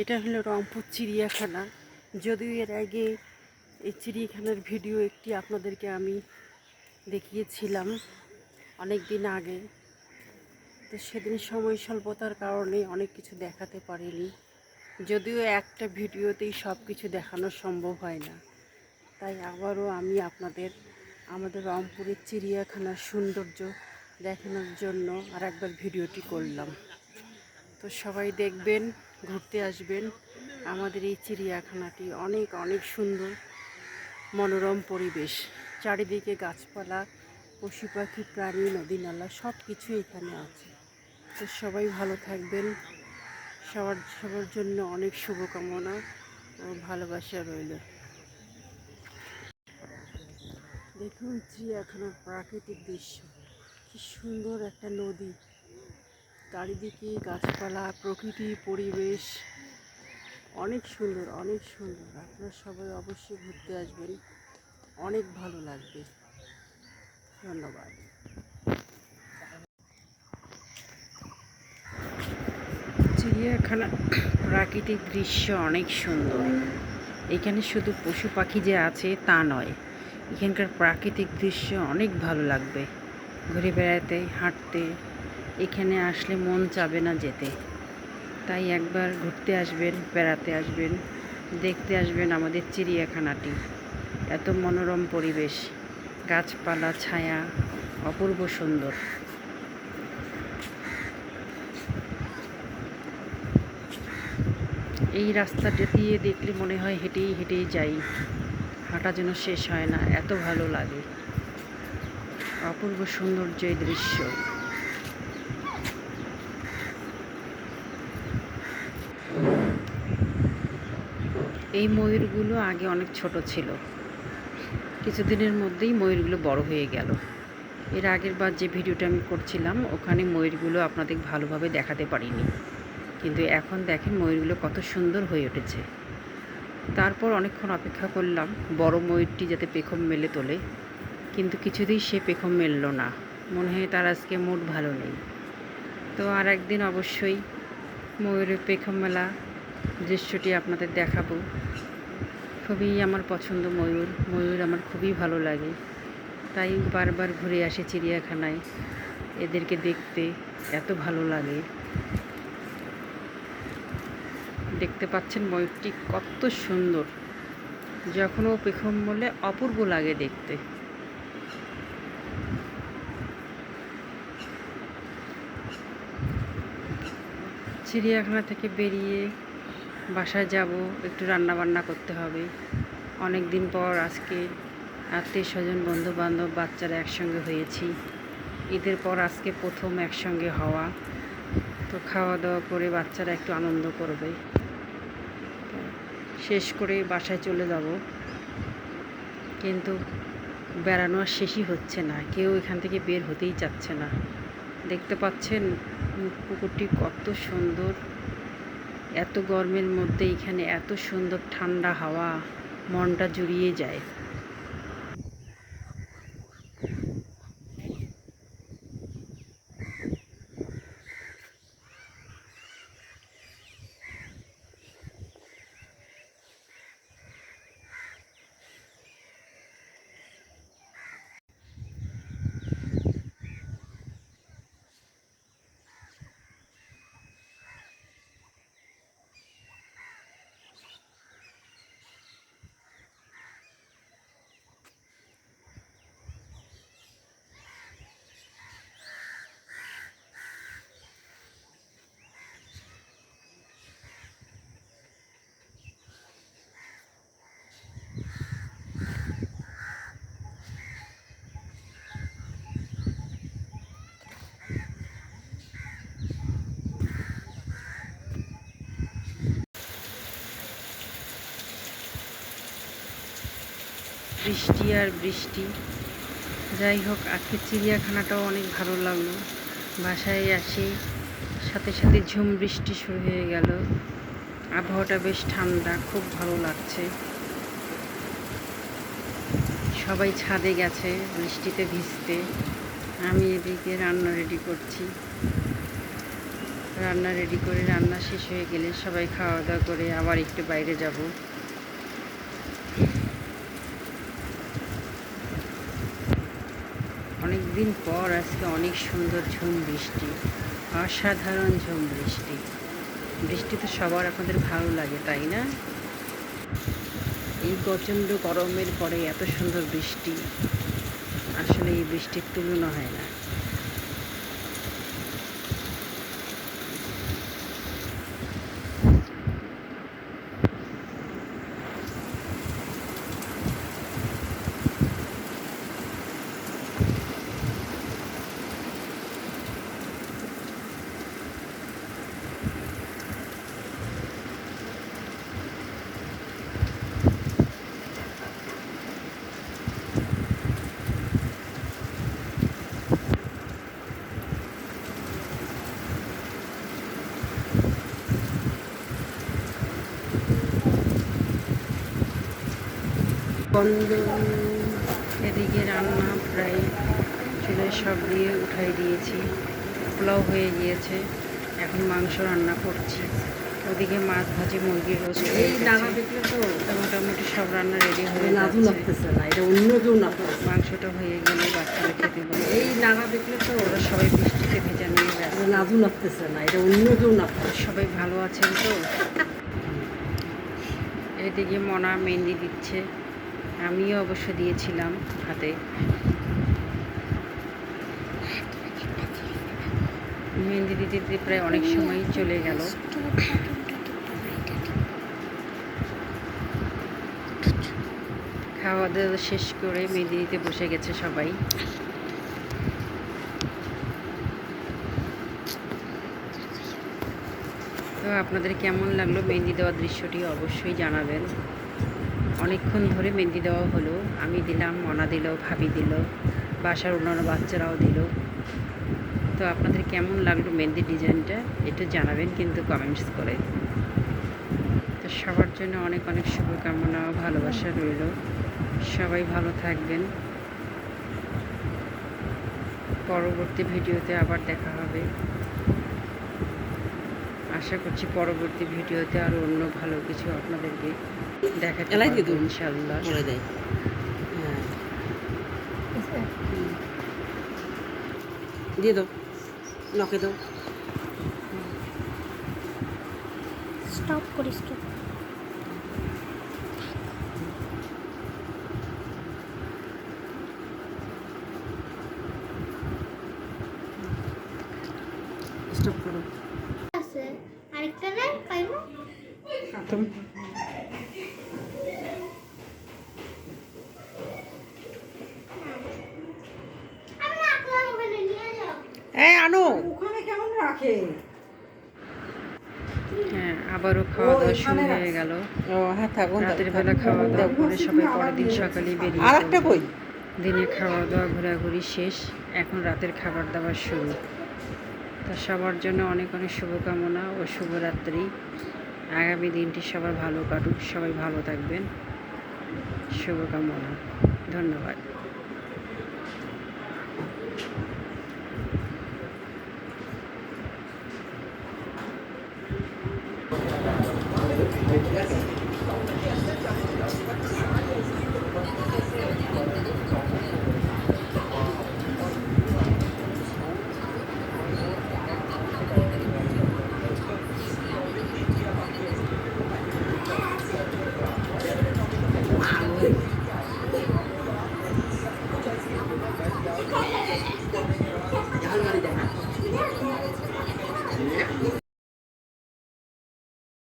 এটা হলো রংপুর চিড়িয়াখানা। যদিও এর আগে এই চিড়িয়াখানার ভিডিও একটি আপনাদেরকে আমি দেখিয়েছিলাম অনেক দিন আগে। তো সেদিন সময় স্বল্পতার কারণে অনেক কিছু দেখাতে পারিনি। যদিও একটা ভিডিওতেই সব কিছু দেখানো সম্ভব হয় না। তাই আবারও আমি আপনাদের আমাদের রংপুরের চিড়িয়াখানার সৌন্দর্য দেখানোর জন্য আর একবার ভিডিওটি করলাম। তো সবাই দেখবেন ঘুরতে আসবেন। আমাদের এই চিড়িয়াখানাটি অনেক অনেক সুন্দর, মনোরম পরিবেশ। চারিদিকে গাছপালা পশু পাখি প্রাণী, নদী নালা সব কিছু এখানে আছে। তো সবাই ভালো থাকবেন। সবার সবার জন্য অনেক শুভকামনা ও ভালোবাসা রইল। দেখুন, চিড়িয়াখানার প্রাকৃতিক দৃশ্য। কি সুন্দর একটা নদী। চারিদিকে গাছপালা, প্রকৃতি, পরিবেশ। অনেক সুন্দর অনেক সুন্দর। আপনারা সবাই অবশ্যই ঘুরতে আসবেন। অনেক ভালো লাগবে। ধন্যবাদ। চিড়িয়াখানা প্রাকৃতিক দৃশ্য অনেক সুন্দর। এখানে শুধু পশু পাখি যে আছে তা নয়, এখানকার প্রাকৃতিক দৃশ্য অনেক ভালো লাগবে। ঘুরে বেড়াতে, হাঁটতে এখানে আসলে মন চাবে না যেতে। তাই একবার ঘুরতে আসবেন, বেড়াতে আসবেন, দেখতে আসবেন আমাদের চিড়িয়াখানাটি। এত মনোরম পরিবেশ, গাছপালা, ছায়া, অপূর্ব সুন্দর। এই রাস্তাটা দিয়ে দেখলে মনে হয় হেঁটেই হেঁটেই যাই। হাঁটা যেন শেষ হয় না, এত ভালো লাগে। অপূর্ব সৌন্দর্য এই দৃশ্য। এই ময়ূরগুলো আগে অনেক ছোট ছিল। কিছুদিনের মধ্যেই ময়ূরগুলো বড় হয়ে গেল। এর আগের বার যে ভিডিওটা আমি করছিলাম, ওখানে ময়ূরগুলো আপনাদের ভালোভাবে দেখাতে পারিনি। কিন্তু এখন দেখেন ময়ূরগুলো কত সুন্দর হয়ে উঠেছে। তারপর অনেকক্ষণ অপেক্ষা করলাম, বড় ময়ূরটি যাতে পেখম মেলে তোলে। কিন্তু কিছুতেই সে পেখম মেললো না। মনে হয় তার আজকে মুড ভালো নেই। তো আর একদিন অবশ্যই ময়ূরের পেখম মেলা দৃশ্যটি আপনাদের দেখাবো। খুবই আমার পছন্দ ময়ূর। ময়ূর আমার খুবই ভালো লাগে। তাই বারবার ঘুরে আসি চিড়িয়াখানায়। এদেরকে দেখতে এত ভালো লাগে। দেখতে পাচ্ছেন ময়ূরটি কত সুন্দর। যখন ও পেখম বলে, অপূর্ব লাগে দেখতে। চিড়িয়াখানা থেকে বেরিয়ে বাসায় যাব, একটু রান্না বান্না করতে হবে। অনেক দিন পর আজকে আত্মীয় স্বজন বন্ধু বান্ধব বাচ্চারা একসঙ্গে হয়েছি। ঈদের পর আজকে প্রথম একসঙ্গে হওয়া। তো খাওয়া দাওয়া করে বাচ্চারা একটু আনন্দ করবে। শেষ করে বাসায় চলে যাব। কিন্তু বেড়ানো আর শেষই হচ্ছে না। কেউ এখান থেকে বের হতেই চাচ্ছে না। দেখতে পাচ্ছেন, পুকুরটি কত সুন্দর। এত গরমের মধ্যে এখানে এত সুন্দর ঠান্ডা হাওয়া মনটা জুড়িয়ে যায়। বৃষ্টি আর বৃষ্টি। যাই হোক আজকে চিড়িয়াখানাটাও অনেক ভালো লাগল। বাসায় আসি, সাথে সাথে ঝুম বৃষ্টি শুরু হয়ে গেল। আবহাওয়াটা বেশ ঠান্ডা, খুব ভালো লাগছে। সবাই ছাদে গেছে, বৃষ্টিতে ভিজতে। আমি এদিকে রান্না রেডি করছি। রান্না রেডি করে রান্না শেষ হয়ে গেলে সবাই খাওয়া দাওয়া করে আবার একটু বাইরে যাব। অনেক দিন পর আজকে অনেক সুন্দর ঝুম বৃষ্টি, অসাধারণ ঝুম বৃষ্টি। বৃষ্টি তো সবার আপনাদের ভালো লাগে, তাই না? এই প্রচণ্ড গরমের পরে এত সুন্দর বৃষ্টি, আসলে এই বৃষ্টির তুলনা হয় না। বন্ধ এদিকে রান্না প্রায় চুলে সব দিয়ে উঠাই দিয়েছি। পোলাও হয়ে গিয়েছে এখন মাংস রান্না করছি। ওদিকে মাছ ভাজি মুরগির রোস্ট মোটামুটি সব রান্না রেডি হয়ে লাগতেছে না এটা অন্য কেউ না মাংসটা হয়ে গেলে বাচ্চারা খেতে বলে। এই নাগা দেখলে তো ওরা সবাই বৃষ্টিতে ভেজা নিয়ে এটা নাজু লাগতেছে না এটা অন্য কেউ না সবাই ভালো আছেন তো? এদিকে মনা মেহেন্দি দিচ্ছে। আমিও অবশ্য দিয়েছিলাম হাতে। মেহেন্দি দিতে দিতে প্রায় অনেক সময় চলে গেল। খাওয়া দাওয়া শেষ করে মেহেন্দি দিতে বসে গেছে সবাই। তো আপনাদের কেমন লাগল মেহেন্দি দেওয়ার দৃশ্যটি অবশ্যই জানাবেন। অনেকক্ষণ ধরে মেহেন্দি দেওয়া হলো। আমি দিলাম, মনা দিল, ভাবি দিল, বাসার অন্যান্য বাচ্চারাও দিল। তো আপনাদের কেমন লাগল মেহেন্দি ডিজাইনটা? একটু জানাবেন কিন্তু কমেন্টস করে। তো সবার জন্য অনেক অনেক শুভকামনা, ভালোবাসা রইল। সবাই ভালো থাকবেন। পরবর্তী ভিডিওতে আবার দেখা হবে। আশা করছি পরবর্তী ভিডিওতে আরও অন্য ভালো কিছু আপনাদেরকে দেখাতে পারব। ইনশাল্লাহ বলে দেয়। হ্যাঁ। দিয়ে দাও। লকে দাও। স্টপ করি স্টপ স্টপ করো আছে আরেকটা না পাইবো তুমি আমি রাখলাম ওখানে নিয়ে যাও এই আনো। ওখানে কেমন রাখে? হ্যাঁ আবারও খাওয়া দাওয়া শুরু হয়ে গেল। ও হ্যাঁ রাতের বেলা খাওয়া দাওয়া করে সবাই পরের দিন সকালে বেরিয়ে আর একটা পড়ব। দিনে খাওয়া দাওয়া ঘোরাঘুরি শেষ। এখন রাতের খাবার দাবার শুরু। তা সবার জন্য অনেক অনেক শুভকামনা ও শুভরাত্রি। আগামী দিনটি সবার ভালো কাটুক। সবাই ভালো থাকবেন। শুভকামনা। ধন্যবাদ।